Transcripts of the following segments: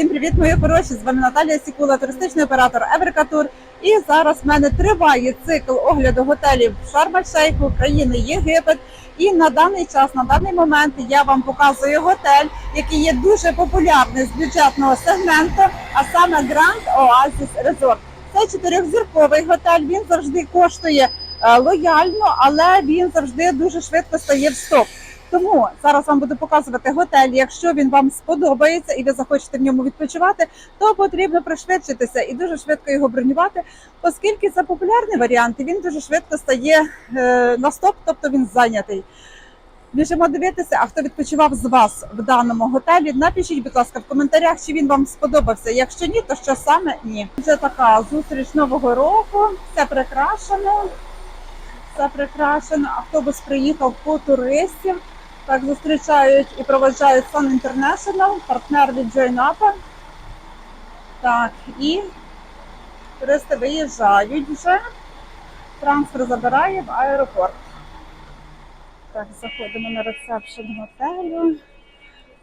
Всім привіт, мої хороші! З вами Наталія Сікула, туристичний оператор Еврикатур. І зараз в мене триває цикл огляду готелів Шарм-Ель-Шейху, країни Єгипет. І на даний час, на даний момент, я вам показую готель, який є дуже популярний з бюджетного сегменту, а саме Grand Oasis Resort. Це чотирьохзірковий готель. Він завжди коштує е, лояльно, але він завжди дуже швидко стає в стоп. Тому зараз вам буду показувати готель. Якщо він вам сподобається і ви захочете в ньому відпочивати, то потрібно пришвидшитися і дуже швидко його бронювати, оскільки це популярний варіант, і він дуже швидко стає е, на стоп, тобто він зайнятий. Біжимо дивитися, а хто відпочивав з вас в даному готелі, напишіть, будь ласка, в коментарях, чи він вам сподобався. Якщо ні, то що саме ні. Це така зустріч нового року. Все прикрашено. Все прикрашено. Автобус приїхав по туристів. Так зустрічають і проведжають Sun International, партнер від Join Так, і туристи виїжджають вже. Трансфер забирає в аеропорт. Так, заходимо на ресепшн готелю.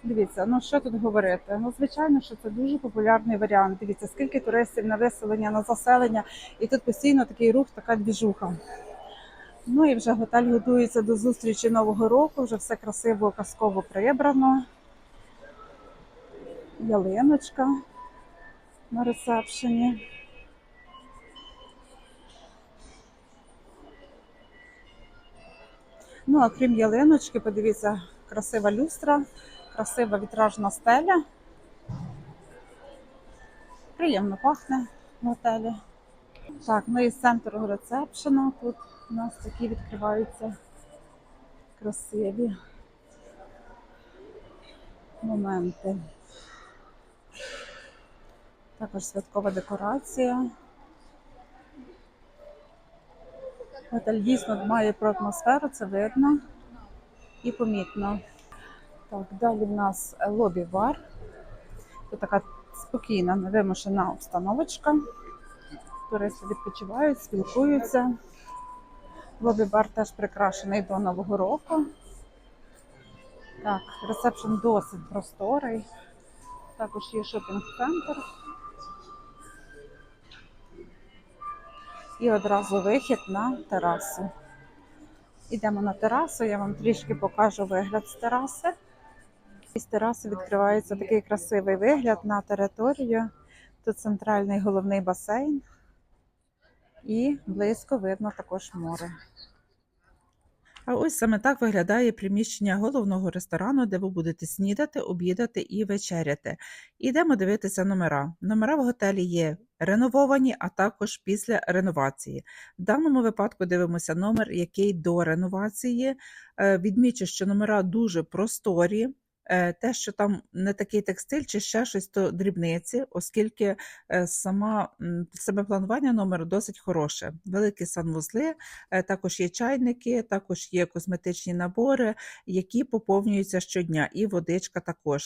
Дивіться, ну що тут говорити? Ну, звичайно, що це дуже популярний варіант. Дивіться, скільки туристів на виселення, на заселення, і тут постійно такий рух, така двіжуха. Ну і вже готель готується до зустрічі Нового року, вже все красиво, казково прибрано. Ялиночка на ресепшені. Ну, а крім ялиночки, подивіться, красива люстра, красива вітражна стеля. Приємно пахне в готелі. Так, ну і з центру ресепшену тут у нас такі відкриваються красиві моменти. Також святкова декорація. Готель дійсно має про атмосферу, це видно і помітно. Так, далі в нас лобі-бар. Тут така спокійна, невимушена обстановочка. Туристи відпочивають, спілкуються. Лобі-бар теж прикрашений до Нового року. Так, ресепшн досить просторий. Також є шопінг-центр. І одразу вихід на терасу. Ідемо на терасу, я вам трішки покажу вигляд з тераси. Із тераси відкривається такий красивий вигляд на територію. Тут центральний головний басейн. І близько видно також море. А ось саме так виглядає приміщення головного ресторану, де ви будете снідати, обідати і вечеряти. Ідемо дивитися номера. Номера в готелі є ренововані, а також після реновації. В даному випадку дивимося номер, який до реновації. Е, Відмічу, що номера дуже просторі. Е, Те, що там не такий текстиль чи ще щось, то дрібниці, оскільки е, сама саме планування номеру досить хороше. Великі санвузли, е, також є чайники, також є косметичні набори, які поповнюються щодня, і водичка також.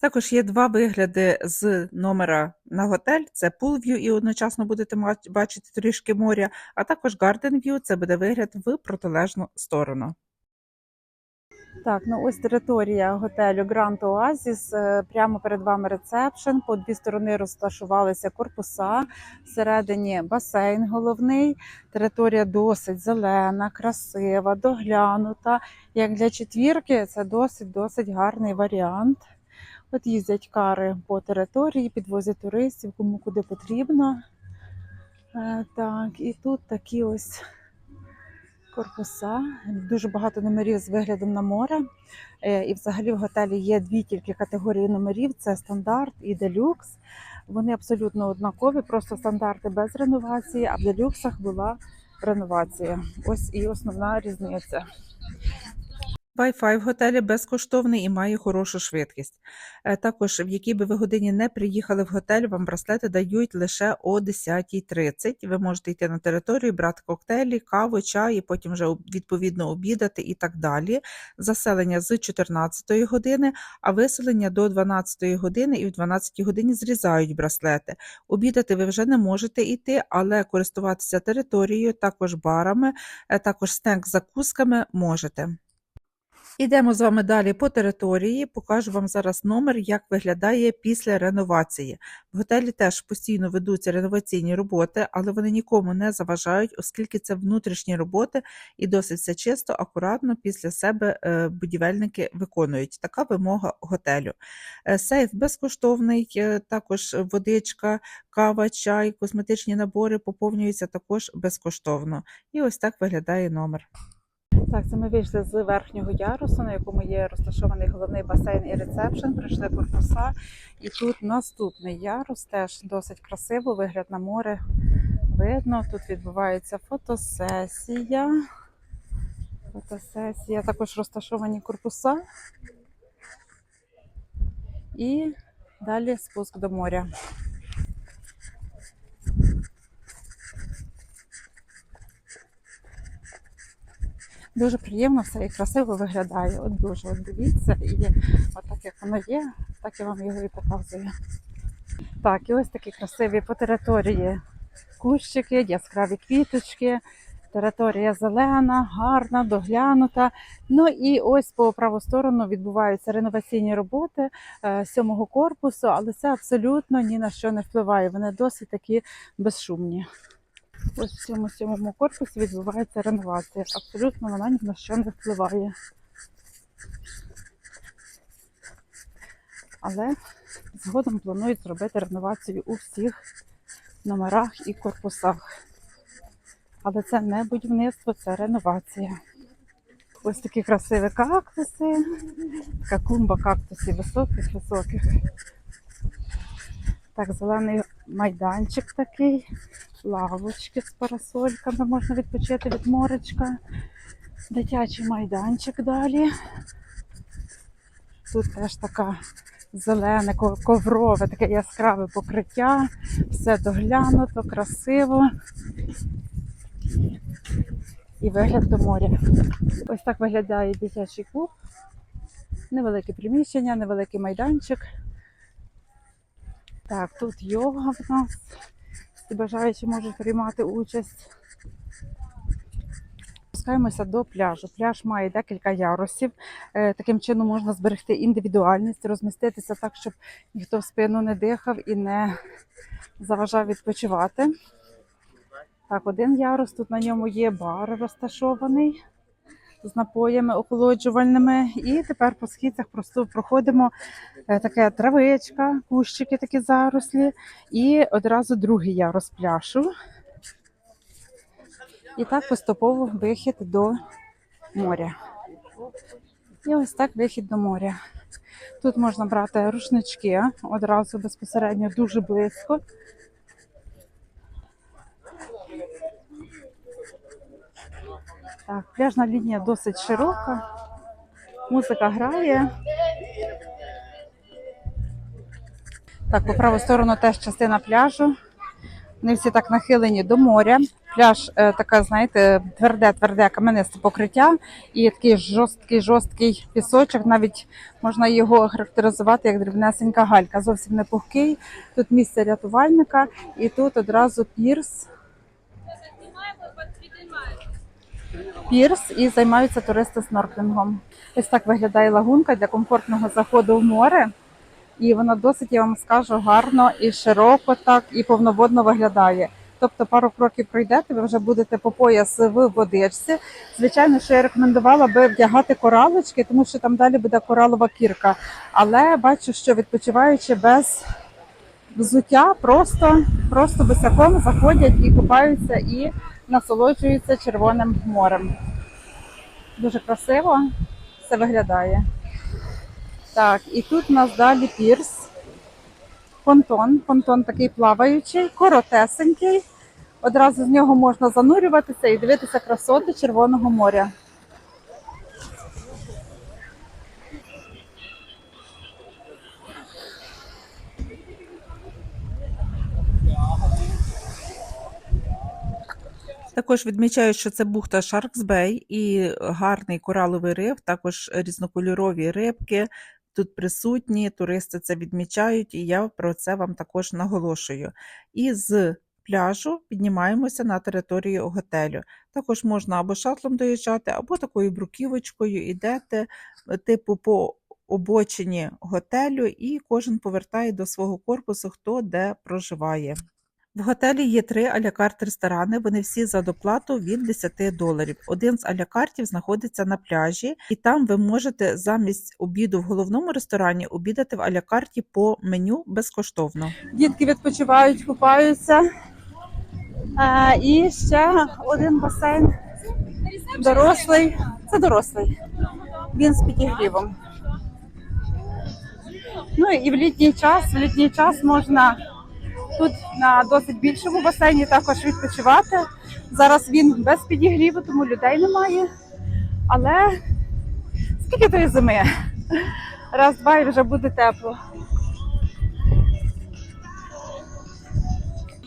Також є два вигляди з номера на готель: це Pool View і одночасно будете бачити трішки моря, а також Garden View – це буде вигляд в протилежну сторону. Так, ну ось територія готелю Grand Oasis. Е, Прямо перед вами ресепшн. По дві сторони розташувалися корпуса. Всередині басейн головний. Територія досить зелена, красива, доглянута. Як для четвірки, це досить досить гарний варіант. От їздять кари по території, підвозять туристів, кому куди потрібно. Е, Так, і тут такі ось корпуса, дуже багато номерів з виглядом на море. Е, І взагалі в готелі є дві тільки категорії номерів: це стандарт і делюкс. Вони абсолютно однакові, просто стандарти без реновації, а в делюксах була реновація. Ось і основна різниця. Wi-Fi в готелі безкоштовний і має хорошу швидкість. Е, Також, в якій би ви годині не приїхали в готель, вам браслети дають лише о 10.30. Ви можете йти на територію, брати коктейлі, каву, чай, і потім вже відповідно обідати і так далі. Заселення з 14 години, а виселення до 12 години, і в 12 годині зрізають браслети. Обідати ви вже не можете йти, але користуватися територією, також барами, е, також з закусками можете. Ідемо з вами далі по території. Покажу вам зараз номер, як виглядає після реновації. В готелі теж постійно ведуться реноваційні роботи, але вони нікому не заважають, оскільки це внутрішні роботи і досить все чисто, акуратно після себе е, будівельники виконують. Така вимога готелю. Е, Сейф безкоштовний, е, також водичка, кава, чай, косметичні набори поповнюються також безкоштовно. І ось так виглядає номер. Так, це ми вийшли з верхнього ярусу, на якому є розташований головний басейн і ресепшн. Прийшли корпуса. І тут наступний ярус, теж досить красиво, вигляд на море. Видно, тут відбувається фотосесія. Фотосесія, також розташовані корпуса. І далі спуск до моря. Дуже приємно все і красиво виглядає. От дуже от дивіться, і от так як воно є, так я вам його і показую. Так, і ось такі красиві по території кущики, яскраві квіточки. Територія зелена, гарна, доглянута. Ну і ось по праву сторону відбуваються реноваційні роботи е, сьомого корпусу, але це абсолютно ні на що не впливає. Вони досить такі безшумні. Ось в цьому сьомому корпусі відбувається реновація. Абсолютно вона ні на що не впливає. Але згодом планують зробити реновацію у всіх номерах і корпусах. Але це не будівництво, це реновація. Ось такі красиві кактуси, така клумба кактусів високих, високих. Так, зелений майданчик такий, лавочки з парасольками, можна відпочити від моречка. Дитячий майданчик далі. Тут теж така зелене, коврове, таке яскраве покриття. Все доглянуто, красиво. І вигляд до моря. Ось так виглядає дитячий клуб. Невелике приміщення, невеликий майданчик. Так, тут йога в нас. Всі бажаючі можуть приймати участь. Спускаємося до пляжу. Пляж має декілька ярусів. Е, Таким чином можна зберегти індивідуальність, розміститися так, щоб ніхто в спину не дихав і не заважав відпочивати. Так, один ярус, тут на ньому є бар розташований з напоями охолоджувальними. І тепер по східцях просто проходимо е, таке травичка, кущики такі зарослі, і одразу другий ярус пляжу. І так поступово вихід до моря. І ось так вихід до моря. Тут можна брати рушнички одразу безпосередньо дуже близько. Так, пляжна лінія досить широка. Музика грає. Так, по праву сторону теж частина пляжу. Вони всі так нахилені до моря. Пляж е, така, знаєте, тверде, тверде каменисте покриття і такий жорсткий, жорсткий пісочок. Навіть можна його характеризувати як дрібнесенька галька. Зовсім не пухкий. Тут місце рятувальника, і тут одразу пірс. Пірс і займаються туристи снорклінгом. Ось так виглядає лагунка для комфортного заходу в море. І вона досить, я вам скажу, гарно і широко так, і повноводно виглядає. Тобто пару кроків пройдете, ви вже будете по пояс в водичці. Звичайно, що я рекомендувала би вдягати коралочки, тому що там далі буде коралова кірка. Але бачу, що відпочиваючи без взуття, просто, просто босяком заходять і купаються і насолоджуються червоним морем. Дуже красиво все виглядає. Так, і тут у нас далі пірс. Понтон. Понтон такий плаваючий, коротесенький. Одразу з нього можна занурюватися і дивитися красоти Червоного моря. Також відмічаю, що це бухта Sharks Bay і гарний кораловий риф, також різнокольорові рибки тут присутні, туристи це відмічають, і я про це вам також наголошую. І з пляжу піднімаємося на територію готелю. Також можна або шатлом доїжджати, або такою бруківочкою йдете, е, типу по обочині готелю, і кожен повертає до свого корпусу, хто де проживає. В готелі є три алякарт ресторани. Вони всі за доплату від 10 доларів. Один з алякартів знаходиться на пляжі, і там ви можете замість обіду в головному ресторані обідати в алякарті по меню безкоштовно. Дітки відпочивають, купаються. А, і ще один басейн дорослий. Це дорослий. Він з підігрівом. Ну і в літній час, в літній час можна тут на досить більшому басейні також відпочивати. Зараз він без підігріву, тому людей немає. Але скільки тої зими? Раз, два і вже буде тепло.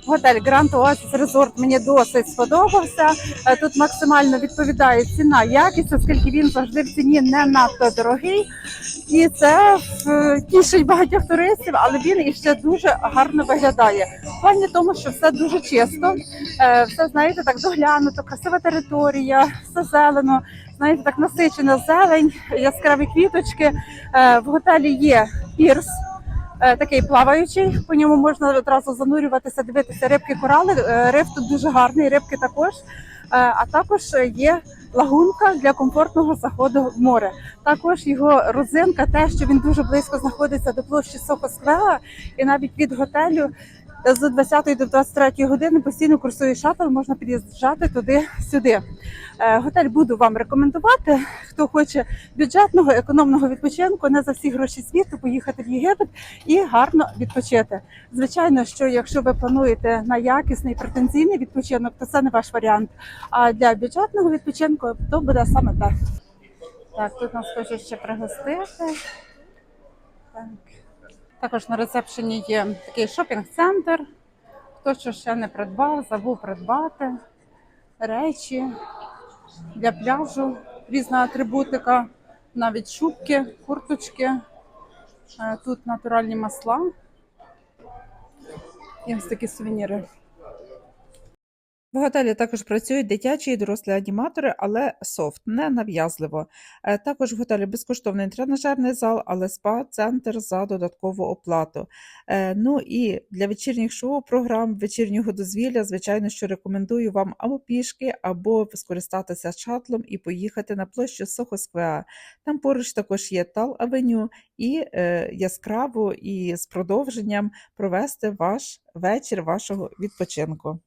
Готель Grand Oasis Resort мені досить сподобався. Е, Тут максимально відповідає ціна якість, оскільки він завжди в ціні не надто дорогий. І це е, тішить багатьох туристів, але він іще дуже гарно виглядає. В плані тому, що все дуже чисто, е, все знаєте, так доглянуто, красива територія, все зелено, знаєте, так насичена зелень, яскраві квіточки. В готелі є пірс. Е, Такий плаваючий, по ньому можна одразу занурюватися, дивитися рибки, корали. Риф тут дуже гарний, рибки також. Е, А також є лагунка для комфортного заходу в море. Також його розинка, те, що він дуже близько знаходиться до площі Сокосквела, і навіть від готелю з 20 до 23 години постійно курсує шаттл, можна під'їжджати туди-сюди. Е, Готель буду вам рекомендувати. Хто хоче бюджетного, економного відпочинку, не за всі гроші світу, поїхати в Єгипет і гарно відпочити. Звичайно, що якщо ви плануєте на якісний претензійний відпочинок, то це не ваш варіант. А для бюджетного відпочинку то буде саме те. Так, тут нас хочуть ще пригостити. Так. Також на ресепшені є такий шопінг-центр. Хто що ще не придбав, забув придбати речі для пляжу, різна атрибутика, навіть шубки, курточки. Е, Тут натуральні масла. І ось такі сувеніри. В готелі також працюють дитячі і дорослі аніматори, але софт, не нав'язливо. Е, Також в готелі безкоштовний тренажерний зал, але спа-центр за додаткову оплату. Е, Ну і для вечірніх шоу-програм, вечірнього дозвілля, звичайно, що рекомендую вам або пішки, або скористатися шатлом і поїхати на площу Сохо Сквеа. Там поруч також є Тал Авеню і е, яскраво і з продовженням провести ваш вечір вашого відпочинку.